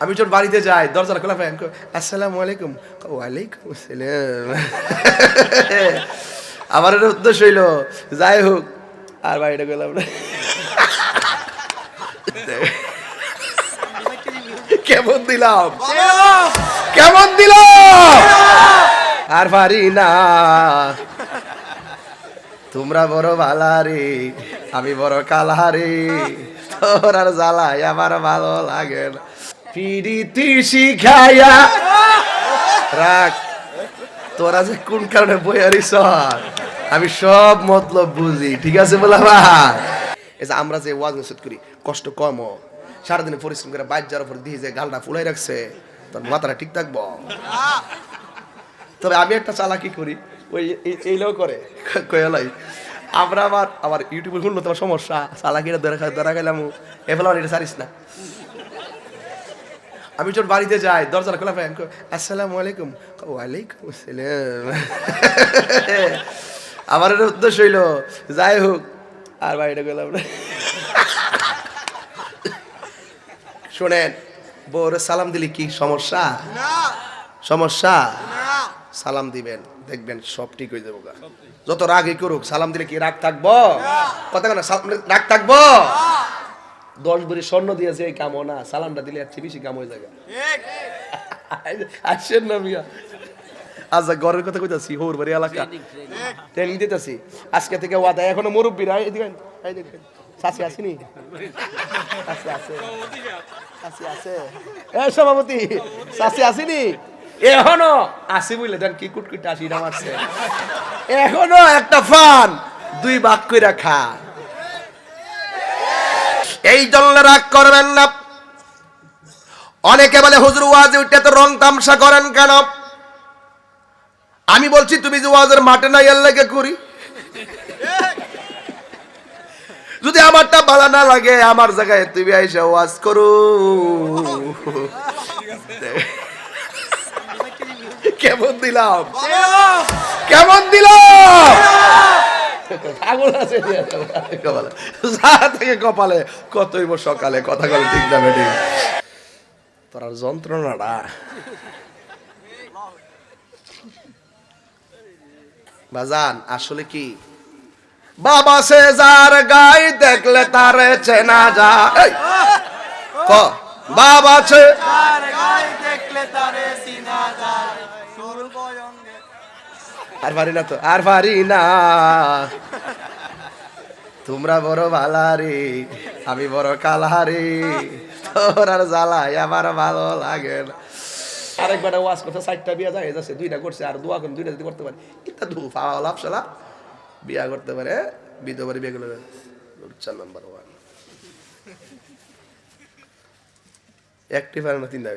আমি যখন বাড়িতে যাই, দরজাটা খোলা পাই আসসালামু আলাইকুম। ওয়ালাইকুম আসসালাম। আমার এটা উদ্দেশ্য হইল, যাই হোক, আর বাড়িটা গেলাম না। কেমন দিলাম? কেমন দিলাম? আর পারি না। তোমরা বড় ভালারে আমি বড় কালারে। তোর আর জ্বালাই আমার ভালো লাগে না। পিড়িতি শিখাইয়া। রাখ তোরা যে কোন কারণে বইয়ারি সর আমি সব মতলব বুঝি, ঠিক আছে বলা ভাই আমরা যে ওয়াজ নসিহত করি, কষ্ট কম। সারাদিনে পরিশ্রম করে বাইর যাওয়ার পর দিয়ে যে গালটা ফুলাই রাখছে, তোর মাথাটা ঠিক থাকব? তবে আমি একটা চালাকি করি, ওই এই- এই লোক করে কয়ালাই আমরা আবার আবার ইউটিউবে শুনলো তোমার সমস্যা। চালাকিটা ধরে ধরা গেলাম এফেলে আমার এটা সারিস না। আমি যখন বাড়িতে যাই দরজাটা খোলা পাই আসসালামু আলাইকুম। ওয়ালাইকুম আসসালাম। আমার এটা উদ্দেশ্য হইল যাই হোক আর বাড়িটা গেলাম না। শোনেন বউরে সালাম দিলে কি সমস্যা? সমস্যা? সালাম দিবেন দেখবেন সব ঠিক হয়ে যাব। যত রাগই করুক সালাম দিলে কি রাগ থাকব? কথা কেন রাগ থাকব? দশ ভরি স্বর্ণ দিয়েছে এই কামও না সালামটা দিলে আর বেশি কাম হয়ে যাবে। আসছেন না মিয়া। আচ্ছা ঘরের কথা কইতাছি হোর বাড়ি এলাকা। ট্রেনিং দিতেছি। আজকে থেকে ওয়াদা এখনও মুরব্বীরা এই এই দেখেন। শাসি আসেনি? আছে। শাসি আছে। এ সভাপতি শাসি আসেনি? এখনও? আসি বুঝলে দেন কি কুটকুট আসি না মারছে। এখনও একটা ফান দুই ভাগ কইরা খা। এই জন্য রাগ করবেন না। অনেকে বলে হুজুর ওয়াজে উঠে তো রং তামসা করেন কেন? আমি বলছি তুমি যে ওয়াজের মাঠে না এর লেগে করি যদি আমারটা ভালো না লাগে আমার জায়গায় তুমি আইসা ওয়াজ করো। কেমন দিলাম? কেমন দিলাম? পাগল আছে কপালে যা থেকে কপালে কতই বো সকালে? কথা বলে ঠিক না বেটি। তোর যন্ত্রণাটা। বাজান, আসলে কি? বাবা সে যার গাই দেখলে তারে চেনা যায়। বাবা সে আর পারি না তো, আর পারি না। তোমরা বড় ভালারে আমি বড় কালারে তোর আর জ্বালাই আমার ভালো লাগে না। আরেকবার ওয়াজ করতে চারটা বিয়া যায় যাচ্ছে, দুইটা করছে, আর দোয়া করে দুইটা যদি করতে পারে এটা ধু ফাওয়া লাভ সালা। বিয়া করতে পারে বিধবারে বিয়ে করলে চার নাম্বার ওয়ান একটি পারে না, তিনটা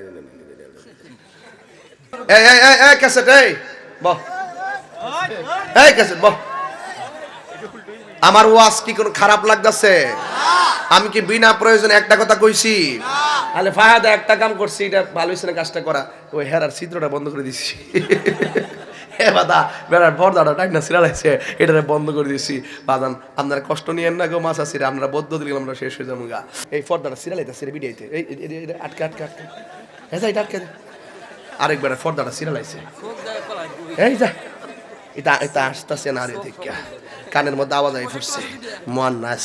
এই এই এই, ক্যাসেট, এই, বহ। আমার ওয়াজ কি কোনো খারাপ লাগতেছে? আমি কি বিনা প্রয়োজনে একটা কথা কইছি? তাহলে ফাহাদা, একটা কাম করছি, এটা ভালো হয়েছে না কাজটা করা। ওই হেরার চিত্রটা বন্ধ করে দিছি। আপনারা কষ্ট মাছ আসিরে আমরা বদ্ধ শেষ এই আটকে। আরেকবার এই যা। এটা এটা আসতেছে না রে দেখা কানের মধ্যে আওয়াজ আই ফুটছে, মন নাচ।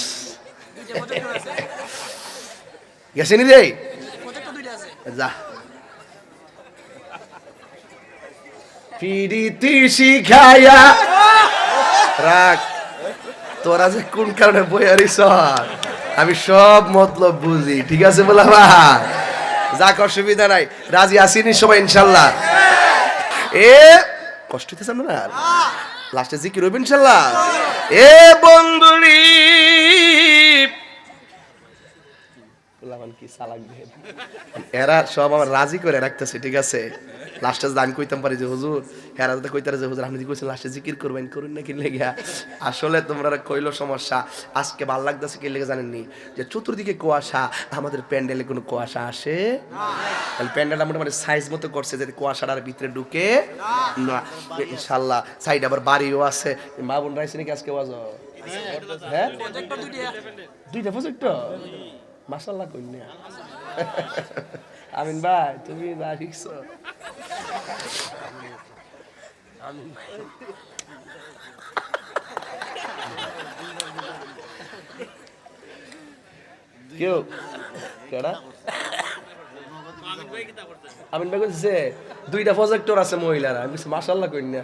গেছে নি রে? যা। পিড়িতি শিখাইয়া, রাখ। তোরা যে কোন কারণে বইয়ারি সর আমি সব মতলব বুঝি, ঠিক আছে বলা ভাই? যাক, অসুবিধা নাই। রাজি আসিনি সবাই, ইনশাল্লাহ। এ কষ্ট হইতেছে আপনার লাস্টে জিকির হইব ইনশাল্লাহ এ বন্ধুরি কি এরা সব আমার রাজি করে রাখতেছে, ঠিক আছে? লাস্টে দান কইতাম পারি যে, হুজুর হেরা তো কইতারে যে, হুজুর, আপনি কইছেন লাস্টে জিকির করবেন, করুন না কি লেগে আসলে তোমরা কইলো সমস্যা। আজকে ভালো লাগতেছে কি লেগে জানেননি? যে চতুর্দিকে কুয়াশা, আমাদের প্যান্ডেলে কোনো কুয়াশা আসে? তাহলে প্যান্ডেলটা মোটামুটি সাইজ মতো করছে, যাতে কুয়াশাটার ভিতরে ঢুকে না। ইনশাল্লাহ সাইড আবার বাড়িও আছে। মা বোন রাইছে নাকি আজকে ওয়াজ? হ্যাঁ? দুইটা প্রজেক্ট মাসাল্লাহ কন্যা আমিন ভাই, তুমি যা শিখছো। কেউ কেডা আমিন ভাই কইছে দুইটা প্রজেক্টর আছে মহিলারা। আমি বলছি মাশাআল্লাহ কই না।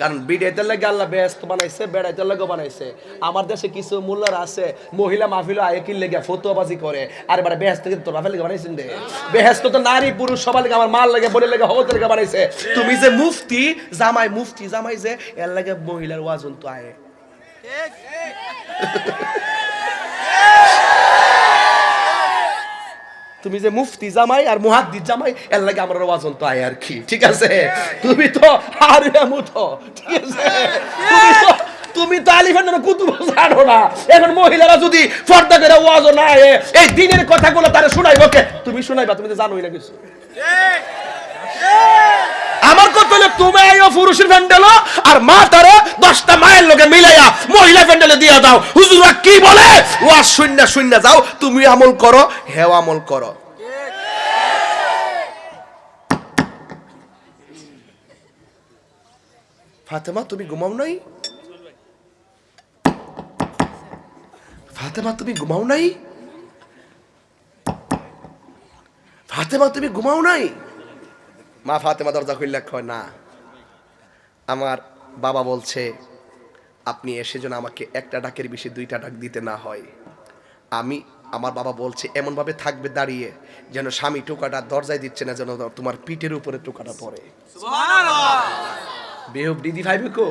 কারণ বিডাইতে লাগে আল্লাহ ব্যস্ত বানাইছে বেড়াইতে লাগে বানাইছে। আমার দেশে কিছু মোল্লার আছে, মহিলা মাহফিল আয়ে কি লেগে ফতোয়াবাজি করে। আর এবারে ব্যস্ত কিন্তু তোর বাপের লেগে বানাইছেন রে ব্যস্ত তো নারী, পুরুষ, সবার লেগে, আমার মাল লাগে বলে লেগে হতে লেগে বানাইছে। তুমি যে মুফতি, জামাই মুফতি, জামাই যে, এর লাগে মহিলার ওয়াজন তো আয়ে। তুমি যে মুফতি জামাই আর মুহাদ্দি জামাই এর লাগে আমার ওয়াজন তো আয় আর কি ঠিক আছে? তুমি তো আর মুঠো ঠিক আছে? তুমি তো তুমি তো আলিফান কুতুব জানো না। এখন মহিলারা যদি পর্দা করে ওয়াজ না আয়ে এই দিনের কথাগুলো তারা শোনাইব কে? তুমি শোনাইবা তুমি তো জানোই না কিছু। আমার কথা হলো, তুমি আইও পুরুষের প্যান্ডেল আর মা তারে দশটা মায়ের লোকে মিলাইয়া মহিলা প্যান্ডেলে দিয়ে দাও। হুজুরা কি বলে? ও আর শূন্য শূন্য যাও, তুমি আমল করো, হেও আমল করো। ফাতেমা, তুমি ঘুমাও নাই? ফাতেমা, তুমি ঘুমাও নাই? ফাতেমা, তুমি ঘুমাও নাই? মা ফাতেমা দরজা খুললে কয় না আমার বাবা বলছে আপনি এসে যেন আমাকে একটা ডাকের বেশি দুইটা ডাক দিতে না হয়। আমি আমার বাবা বলছে এমনভাবে থাকবে দাঁড়িয়ে যেন স্বামী টোকাটা দরজায় দিচ্ছে না যেন তোমার পিঠের উপরে টোকাটা পড়ে। বেহব দিদি ভাইবে কো?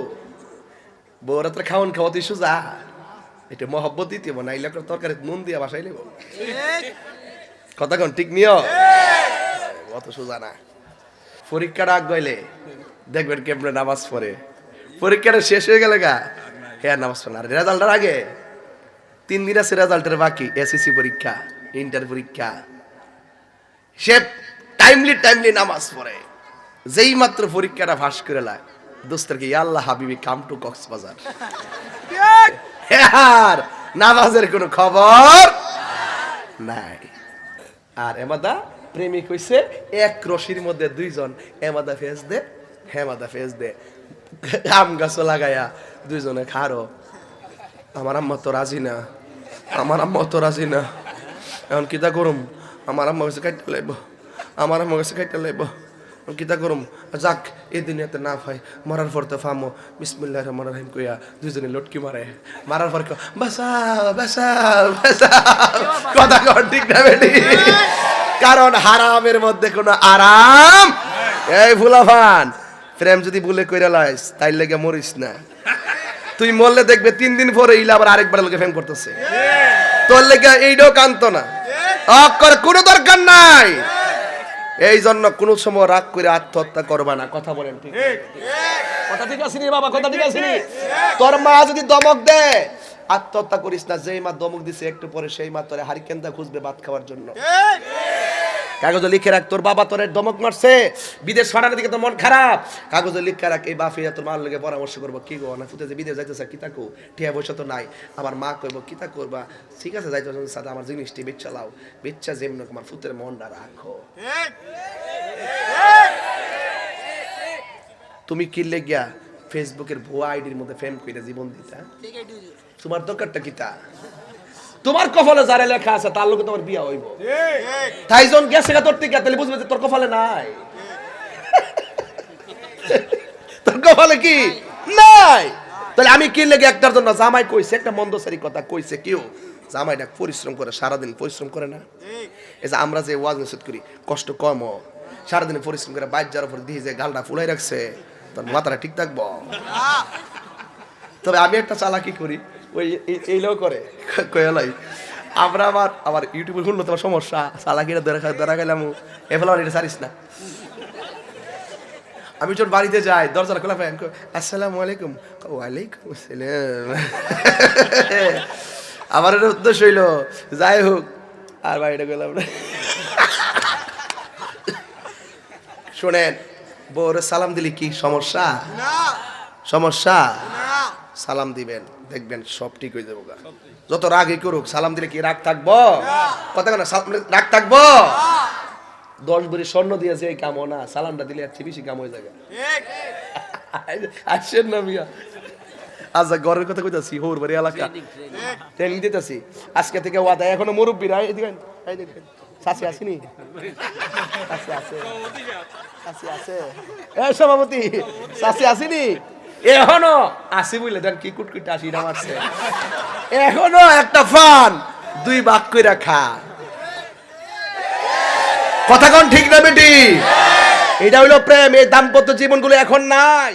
বউরা তো খাওয়ান খাওয়াতে সুজা। এটা মহব্বত দিতে নাইলে তরকারি নুন দিয়া বাসাই নেব কথা কোন ঠিক নিও অত সোজা না। পরীক্ষাটা আগ গইলে দেখবেন কেমনে নামাজ পড়ে। পরীক্ষাটা শেষ হয়ে গেলে গা হ্যাঁ নামাজ পড়ে আর রেজাল্টের আগে তিন দিন আছে রেজাল্টের বাকি, এসএসসি পরীক্ষা, ইন্টার পরীক্ষা। সে টাইমলি টাইমলি নামাজ পড়ে। যেই মাত্র পরীক্ষাটা ফাঁস করে লায় দোস্তরকে আল্লাহ হাবিবি কাম টু কক্সবাজার। আর নামাজের কোনো খবর নাই। আর এমাদা প্রেমিক হইছে এক রশির মধ্যে দুইজন এমাদা ফেস দে হেমাদা ফেস দে। আম গাছ লাগাইয়া দুইজনে খারো। আমার আম্মা তো রাজি না আমার আম্মা তো রাজি না। এখন কিতা করুম? আমার আম্মা কাছে কাটতে লাইব আমার আম্মা কাছে কাটতে এখন কিতা করুম? যাক এই দুনিয়াতে না ভাই মরার পর তো ফামো। বিসমিল্লাহ রহমান রহিম কইয়া দুইজনে লটকি মারে। মারার পর বাঁচাও বাঁচাও বাঁচাও। কথা কর ঠিক না বেটি? কারণ হারামের মধ্যে কোনো আরাম? এই ফুলাফান প্রেম যদি ভুলে কইরা লাইস তাই লেগে মরিস না। তুই মরলে দেখবে তিন দিন পরে ইলা আবার আরেকবার লোকে ফেম করতেছে। তোর লেগে এইটাও কান্ত না। অক্ষর কোনো দরকার নাই। এই জন্য কোন সময় রাগ করে আত্মহত্যা করবা না। কথা বলেন ঠিক কথা ঠিক আছে বাবা, কথা ঠিক আছে তোর মা যদি দমক দে আত্মহত্যা করিস না। যেই মা দমক দিছে, একটু পরে সেই মা তোরে হারিকেনটা খুঁজবে ভাত খাওয়ার জন্য। কাগজে লিখে রাখ তোর বাবা তোর দমক মারছে। বিদেশ ফাটানোর দিকে তোর মন খারাপ। কাগজে লিখে রাখ এই বাফিয়া তোর মার লগে পরামর্শ করব। কি গো না ফুটে যে বিদেশ যাইতেছে কো ঠিয়া পয়সা তো নাই। আমার মা কইব কিতা করবা? ঠিক আছে যাইতে সাথে আমার জিনিসটি বেচ্চা লাও। বেচ্চা যেমন আমার ফুতের মনটা রাখো। তুমি কি লেগিয়া ফেসবুকের ভুয়া আইডির মধ্যে ফেম কইরা জীবন দিতা? তোমার দরকারটা কিতা তোমার কপালে যারা লেখা আছে তার লোকে তোমার বিয়া হইব। তাইজন গেছে গা তোর টিকা তাহলে বুঝবে যে তোর কপালে নাই। তোর কপালে কি? নাই। তাহলে আমি কি লেগে একটার জন্য জামাই কইছে একটা মন্দসারি কথা কইছে কেউ? জামাইটা পরিশ্রম করে সারাদিন পরিশ্রম করে না। এই যে আমরা যে ওয়াজ নিষেধ করি কষ্ট কম। সারাদিন পরিশ্রম করে বাইর যাওয়ার পর দিয়ে যে গালটা ফুলাই রাখছে তোর মাথাটা ঠিক থাকব? তবে আমি একটা চালাকি করি। ওই এই- এইটাও করে। কয়ালাই আমরা আবার আবার ইউটিউবে শুনলো তোমার সমস্যা ধরে ধরা গেলাম এফেলা এটা সারিস না। আমি যখন বাড়িতে যাই দরজা খোলা কই, আসসালামু আলাইকুম। ওয়ালাইকুম আসসালাম। আমার এটা উদ্দেশ্য হইল যাই হোক আর বাড়িটা গেলাম না। শোনেন বউরে সালাম দিলি কি সমস্যা? সমস্যা? সালাম দিবেন দেখবেন সব ঠিক হয়ে যাব। যত রাগই করুক সালাম দিলে কি রাগ থাকব? কথা কেন রাগ থাকব? দশ ভরি স্বর্ণ দিয়েছে এই কামও না। সালামটা দিলে আর বেশি কাম হয়ে যাবে। আসছেন না মিয়া। আচ্ছা ঘরের কথা কইতাছি হোর বাড়ি এলাকা। ট্রেনিং দিতেছি। আজকে থেকে ওয়াদা এখনও মুরব্বীরা এদিকে আইন, এই দেখেন। শাসি আসেনি? আছে আছে। আছে আছে। এ সভাপতি শাসি আসেনি? এখনও? আসি বুঝলে দেন কি কুটকুটে আসি না মারছে। এখনও একটা ফান? দুই বাক কইরা খা। কথা কোন ঠিক না বেটি? এটা হইল প্রেম এই দাম্পত্য জীবনগুলো এখন নাই।